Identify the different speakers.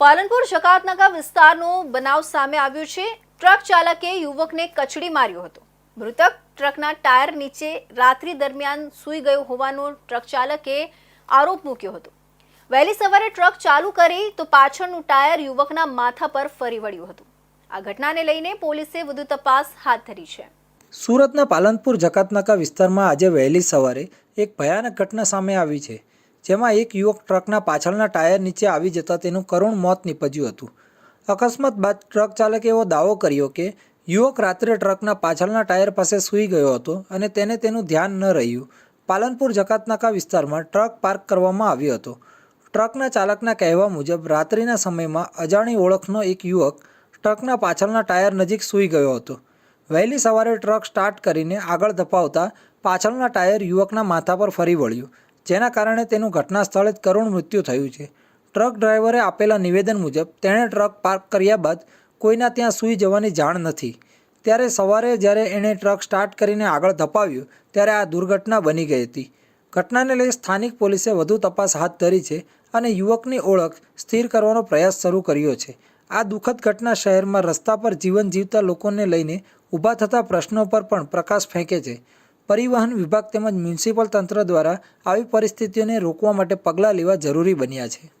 Speaker 1: પાલનપુર શકાતનગર વિસ્તારનો બનાવ સામે આવ્યો છે. ટ્રક ચાલકે યુવકને કચડી માર્યો હતો. મૃતક ટ્રકના ટાયર નીચે રાત્રિ દરમિયાન સૂઈ ગયો હોવાનો ટ્રક ચાલકે આરોપ મૂક્યો હતો. વહેલી સવારે ટ્રક ચાલુ કરી તો પાછળનું ટાયર યુવકના માથા પર ફરી વળ્યું હતું. આ ઘટનાને લઈને પોલીસે વધુ તપાસ હાથ ધરી છે.
Speaker 2: સુરતના પાલનપુર જકાતનાકા વિસ્તારમાં આજે વહેલી સવારે એક ભયાનક ઘટના સામે આવી છે. જેમાં એક યુવક ટ્રકના પાછળના ટાયર નીચે આવી જતાં તેનું કરુણ મોત નીપજ્યું હતું. અકસ્માત બાદ ટ્રક ચાલકે એવો દાવો કર્યો કે, યુવક રાત્રે ટ્રકના પાછળના ટાયર પાસે સૂઈ ગયો હતો અને તેને તેનું ધ્યાન ન રહ્યું. પાલનપુર જકાતનાકા વિસ્તારમાં ટ્રક પાર્ક કરવામાં આવ્યો હતો. ટ્રકના ચાલકના કહેવા મુજબ, રાત્રિના સમયમાં અજાણી ઓળખનો એક યુવક ટ્રકના પાછળના ટાયર નજીક સૂઈ ગયો હતો. વહેલી સવારે ટ્રક સ્ટાર્ટ કરીને આગળ ધપાવતા પાછળના ટાયર યુવકના માથા પર ફરી વળ્યું. જેના કારણે તેનું ઘટના સ્થળે જ કરુણ મૃત્યુ થયું છે. ટ્રક ડ્રાઈવરે આપેલા નિવેદન મુજબ, તેણે ટ્રક પાર્ક કર્યા બાદ કોઈના ત્યાં સૂઈ જવાની જાણ નથી. ત્યારે સવારે જ્યારે એણે ટ્રક સ્ટાર્ટ કરીને આગળ ધપાવ્યું, ત્યારે આ દુર્ઘટના બની ગઈ હતી. ઘટનાને લઈ સ્થાનિક પોલીસે વધુ તપાસ હાથ ધરી છે અને યુવકની ઓળખ સ્થિર કરવાનો પ્રયાસ શરૂ કર્યો છે. આ દુઃખદ ઘટના શહેરમાં રસ્તા પર જીવન જીવતા લોકોને લઈને ઊભા થતા પ્રશ્નો પર પણ પ્રકાશ ફેંકે છે. પરિવહન વિભાગ તેમજ મ્યુનિસિપલ તંત્ર દ્વારા આવી પરિસ્થિતિઓને રોકવા માટે પગલાં લેવા જરૂરી બન્યા છે.